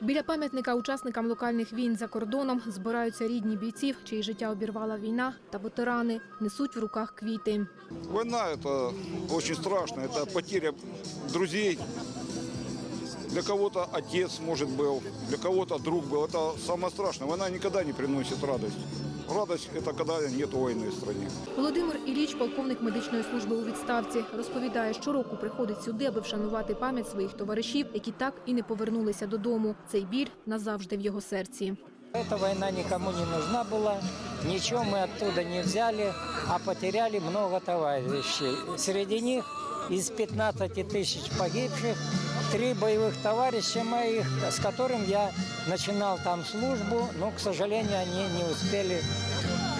Біля пам'ятника учасникам локальних війн за кордоном збираються рідні бійців, чиї життя обірвала війна, та ветерани несуть в руках квіти. Война это очень страшно, это потеря друзей. Для кого-то отец, может, был, для кого-то друг был. Это самое страшное. Война никогда не приносит радость. Радость – это когда нет войны в стране. Володимир Іліч, полковник медичної служби у відставці, розповідає, щороку приходить сюди, аби вшанувати пам'ять своїх товаришів, які так і не повернулися додому. Цей біль назавжди в його серці. Эта война никому не нужна была, ничего мы оттуда не взяли, а потеряли много товарищей. Среди них из 15 тысяч погибших три боевых товарища моих, с которым я начинал там службу, но, к сожалению, они не успели э,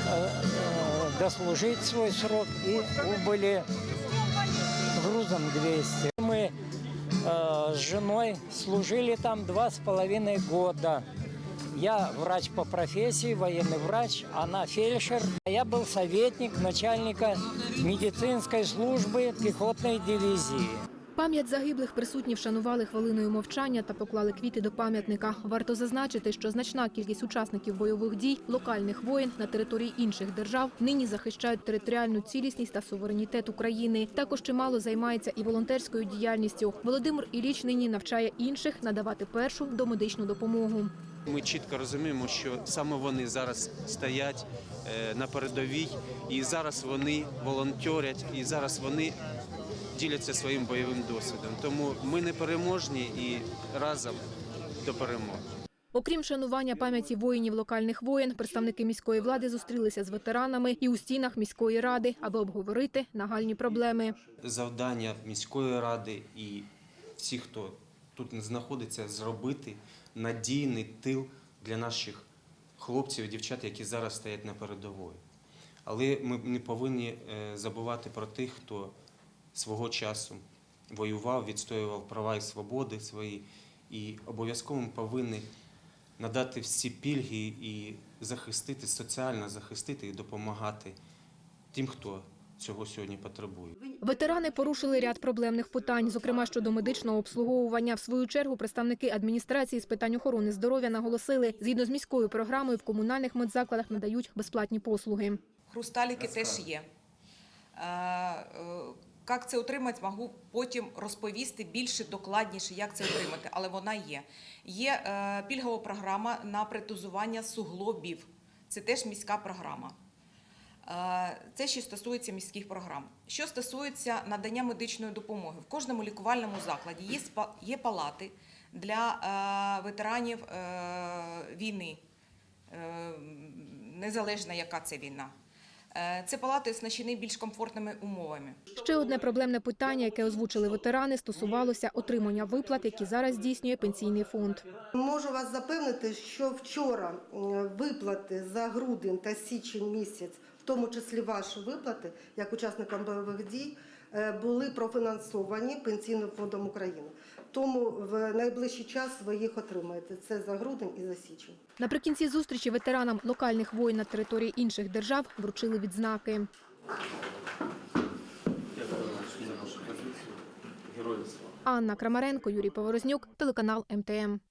э, дослужить свой срок и убыли грузом 200. Мы э, с женой служили там два с половиной года. Я врач по профессии, военный врач, она фельдшер. Я был советник начальника медицинской службы пехотной дивизии. Пам'ять загиблих присутні вшанували хвилиною мовчання та поклали квіти до пам'ятника. Варто зазначити, що значна кількість учасників бойових дій, локальних воїн на території інших держав нині захищають територіальну цілісність та суверенітет України. Також чимало займається і волонтерською діяльністю. Володимир Іліч нині навчає інших надавати першу домедичну допомогу. Ми чітко розуміємо, що саме вони зараз стоять е, на передовій, і зараз вони волонтерять, і зараз вони діляться своїм бойовим досвідом. Тому ми не переможні і разом до перемоги. Окрім шанування пам'яті воїнів локальних воєн, представники міської влади зустрілися з ветеранами і у стінах міської ради, аби обговорити нагальні проблеми. Завдання міської ради і всіх, хто тут не знаходиться, зробити надійний тил для наших хлопців і дівчат, які зараз стоять на передовій. Але ми не повинні е, забувати про тих, хто свого часу воював, відстоював права і свободи свої, і обов'язково ми повинні надати всі пільги і захистити, соціально захистити і допомагати тим, хто цього сьогодні потребує. Ветерани порушили ряд проблемних питань, зокрема щодо медичного обслуговування. В свою чергу представники адміністрації з питань охорони здоров'я наголосили, згідно з міською програмою в комунальних медзакладах надають безплатні послуги. Хрусталіки теж є. Е, е, Як це отримати, можу потім розповісти більше докладніше, як це отримати, але вона є. Є е, пільгова програма на притузування суглобів. Це теж міська програма. Е, Це що стосується міських програм. Що стосується надання медичної допомоги, в кожному лікувальному закладі є, палати для е, ветеранів е, війни, незалежно яка це війна. Це палати оснащені більш комфортними умовами. Ще одне проблемне питання, яке озвучили ветерани, стосувалося отримання виплат, які зараз здійснює пенсійний фонд. Можу вас запевнити, що вчора виплати за грудень та січень місяць, тому числі ваші виплати, як учасникам бойових дій, е, були профінансовані Пенсійним фондом України. Тому в найближчий час ви їх отримаєте. Це за грудень і за січень. Наприкінці зустрічі ветеранам локальних воїн на території інших держав вручили відзнаки. Анна Крамаренко, Юрій Поворознюк, телеканал МТМ.